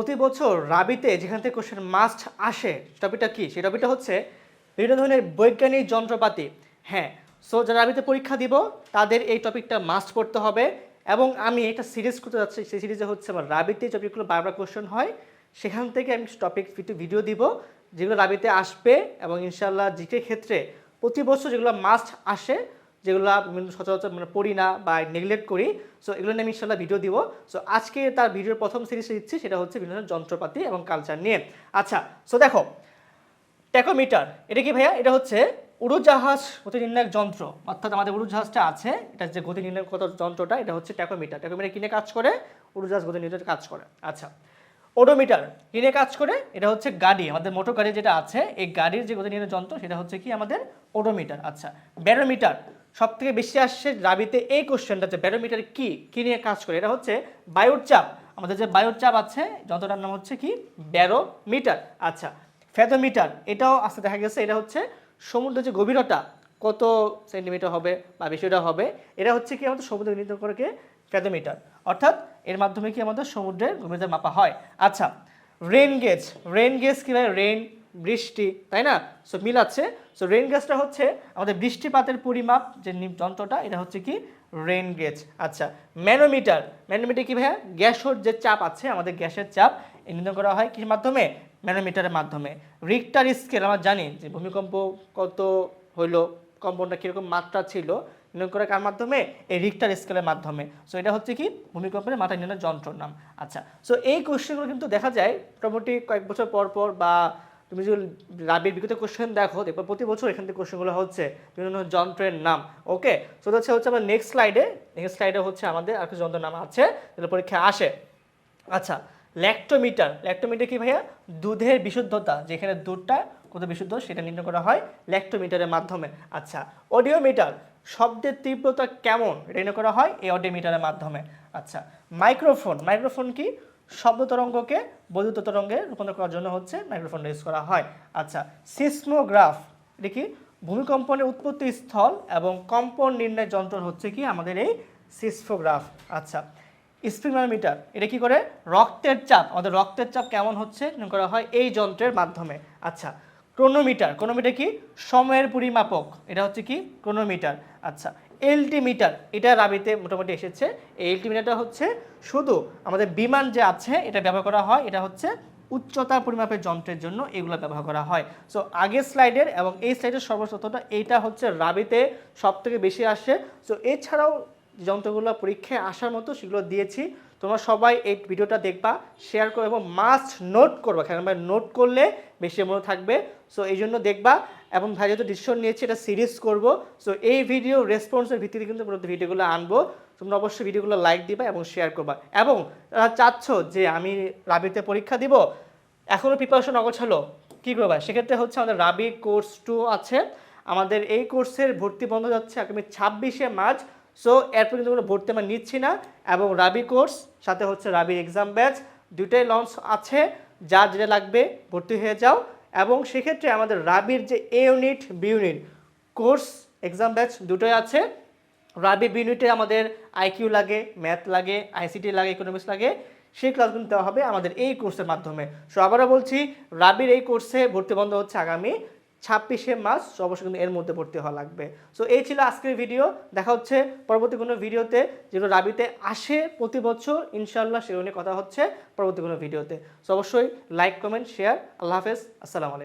প্রতি বছর রাবিতে যেখান থেকে কোশ্চেন মাস্ট আসে টপিকটা কি? সেই টপিকটা হচ্ছে বিভিন্ন ধরনের বৈজ্ঞানিক যন্ত্রপাতি। হ্যাঁ সো যারা রাবিতে পরীক্ষা দিব, তাদের এই টপিকটা মাস্ট পড়তে হবে এবং আমি একটা সিরিজ করতে যাচ্ছি। সেই সিরিজে হচ্ছে আমার রাবিতে টপিকগুলো বারবার কোশ্চেন হয়, সেখান থেকে আমি টপিক ভিডিও দিব, যেগুলো রাবিতে আসবে এবং ইনশাল্লাহ জিকে ক্ষেত্রে প্রতি বছর যেগুলো মাস্ট আসে যেগুলো সচরাচর মানে পড়ি না বা নেগলেক্ট করি সো এগুলো নিয়ে আমি ইনশাল্লাহ ভিডিও দিব। সো আজকে তার ভিডিওর প্রথম সিরিজ দিচ্ছি, সেটা হচ্ছে বিভিন্ন যন্ত্রপাতি এবং কালচার নিয়ে। আচ্ছা সো দেখো ট্যাকোমিটার এটা কি ভাইয়া? এটা হচ্ছে উড়োজাহাজ গতি নির্ণায়ক যন্ত্র। অর্থাৎ আমাদের উড়োজাহাজটা আছে, এটা যে গতি নির্ণায়ক যন্ত্রটা, এটা হচ্ছে ট্যাকোমিটার ট্যাকোমিটার কিনে কাজ করে, উড়োজাহাজ গতি নির্ণয়ের কাজ করে। আচ্ছা ওডোমিটার কিনে কাজ করে, এটা হচ্ছে গাড়ি। আমাদের মোটর গাড়ি যেটা আছে, এই গাড়ির যে গতি নির্ণয় যন্ত্র, সেটা হচ্ছে কি আমাদের ওডোমিটার আচ্ছা ব্যারোমিটার সব থেকে বেশি আসছে রাবিতে এই কোশ্চেনটা যে ব্যারোমিটার কি, কী নিয়ে কাজ করে? এটা হচ্ছে বায়ুর চাপ। আমাদের যে বায়ুর চাপ আছে, যন্ত্রটার নাম হচ্ছে কি? ব্যারোমিটার। আচ্ছা ফেদোমিটার এটাও আসতে দেখা গেছে, এটা হচ্ছে সমুদ্রের যে গভীরতা, কত সেন্টিমিটার হবে বা বেশিটা হবে, এটা হচ্ছে কি আমাদের সমুদ্র নির্ধারণ করে কি ফেদোমিটার অর্থাৎ এর মাধ্যমে কি আমাদের সমুদ্রের গভীরতা মাপা হয়? আচ্ছা রেন গেজ। রেন গেজ কি হয়? রেন বৃষ্টি, তাই না? সো মিল আছে সো রেন গেজটা হচ্ছে আমাদের বৃষ্টিপাতের পরিমাপ যে যন্ত্রটা, এটা হচ্ছে কি? রেন গেজ আচ্ছা ম্যানোমিটার। ম্যানোমিটার কি ভাইয়া? গ্যাসের যে চাপ আছে, আমাদের গ্যাসের চাপ নির্ণয় করা হয় কিসের মাধ্যমে? ম্যানোমিটারের মাধ্যমে। রিক্টার স্কেল আমরা জানি যে ভূমিকম্প কত হইল, কম্পনটা কীরকম মাত্রা ছিল নির্ণয় করা কার মাধ্যমে? এই রিক্টার স্কেলের মাধ্যমে। সো এটা হচ্ছে কি? ভূমিকম্পের মাথা নির্ণয় যন্ত্রর নাম। আচ্ছা সো এই কোশ্চেনগুলো কিন্তু দেখা যায় মোটামুটি কয়েক বছর পর পর বা তুমি যদি রাবির বিগত কোশ্চেন দেখো, দেখবে প্রতি বছর এখান থেকে কোশ্চেনগুলো হচ্ছে বিভিন্ন যন্ত্রের নাম ওকে সো হচ্ছে হচ্ছে আমার নেক্সট স্লাইডে নেক্সট স্লাইডে হচ্ছে আমাদের আর কিছু যন্ত্রের নাম আছে, যেগুলো পরীক্ষা আসে। আচ্ছা ল্যাক্টোমিটার ল্যাক্টোমিটার কি ভাইয়া? দুধের বিশুদ্ধতা, যেখানে দুধটা কত বিশুদ্ধ সেটা নির্ণয় করা হয় ল্যাক্টোমিটারের মাধ্যমে। আচ্ছা অডিওমিটার, শব্দের তীব্রতা কেমন? এটা করা হয় এই অডিওমিটারের মাধ্যমে। আচ্ছা মাইক্রোফোন মাইক্রোফোন কি? শব্দ তরঙ্গকে বৈদ্যুত তরঙ্গে রূপান্তর করার জন্য হচ্ছে মাইক্রোফোন ইউজ করা হয়। আচ্ছা সিসমোগ্রাফ এটা কি? ভূমিকম্পনের উৎপত্তি স্থল এবং কম্পন নির্ণয় যন্ত্র হচ্ছে কি? আমাদের এই সিসমোগ্রাফ আচ্ছা স্পিগনোমিটার এটা কি করে? রক্তের চাপ, আমাদের রক্তের চাপ কেমন হচ্ছে? করা হয় এই যন্ত্রের মাধ্যমে। আচ্ছা ক্রোনোমিটার ক্রোনোমিটার কি? সময়ের পরিমাপক, এটা হচ্ছে কি? ক্রোনোমিটার আচ্ছা এলটিমিটার, এটা রাবিতে মোটামুটি এসেছে। এই এলটিমিটারটা হচ্ছে শুধু আমাদের বিমান যে আছে, এটা ব্যবহার করা হয়, এটা হচ্ছে উচ্চতা পরিমাপের যন্ত্রের জন্য এগুলো ব্যবহার করা হয়। সো আগের স্লাইডের এবং এই স্লাইডের সর্বপ্রথমটা এইটা হচ্ছে রাবিতে সব থেকে বেশি আসে। সো এছাড়াও যন্ত্রগুলো পরীক্ষায় আসার মতো সেগুলো দিয়েছি। তোমরা সবাই এই ভিডিওটা দেখবা শেয়ার করো এবং মাস্ট নোট করবা। কারণ ভাই নোট করলে বেশি মনে থাকবে। সো এই জন্য দেখবা। এবং ভাই, যেহেতু ডিসিশন নিয়েছি, এটা সিরিজ করব। সো এই ভিডিও রেসপন্সের ভিত্তিতে কিন্তু ভিডিওগুলো আনব। তোমরা অবশ্যই ভিডিওগুলো লাইক দিবা এবং শেয়ার করবা। এবং তারা চাচ্ছ যে আমি রাবিতে পরীক্ষা দিব এখনও প্রিপারেশন অগোছালো। কী করবা সেক্ষেত্রে হচ্ছে আমাদের রাবি কোর্স টু আছে। আমাদের এই কোর্সের ভর্তি বন্ধ যাচ্ছে আগামী ছাব্বিশে মার্চ। সো এরপর কিন্তু কোনো ভর্তি আমরা নিচ্ছি না। এবং রাবি কোর্স সাথে হচ্ছে রাবির এক্সাম ব্যাচ দুটাই লঞ্চ আছে। যা যেটা লাগবে, ভর্তি হয়ে যাও। এবং সেক্ষেত্রে আমাদের রাবির যে A unit B unit course exam batch দুটোই আছে। রাবি বি ইউনিটে আমাদের আইকিউ লাগে ম্যাথ লাগে আইসিটি লাগে ইকোনমিক্স লাগে। সেই ক্লাসগুলো দেওয়া হবে আমাদের এই কোর্সের মাধ্যমে। সো আবারও বলছি রাবির এই কোর্সে ভর্তি বন্ধ হচ্ছে আগামী ছাব্বিশে মার্চ অবশ্যই কিন্তু এর মধ্যে ভর্তি হওয়া লাগবে। সো এই ছিল আজকের ভিডিও দেখা হচ্ছে পরবর্তী কোনো ভিডিওতে যেগুলো রাবিতে আসে প্রতি বছর। ইনশাল্লাহ সেগুলো নিয়ে কথা হচ্ছে পরবর্তী কোনো ভিডিওতে সো অবশ্যই লাইক কমেন্ট শেয়ার আল্লাহ হাফেজ। আসসালামু আলাইকুম।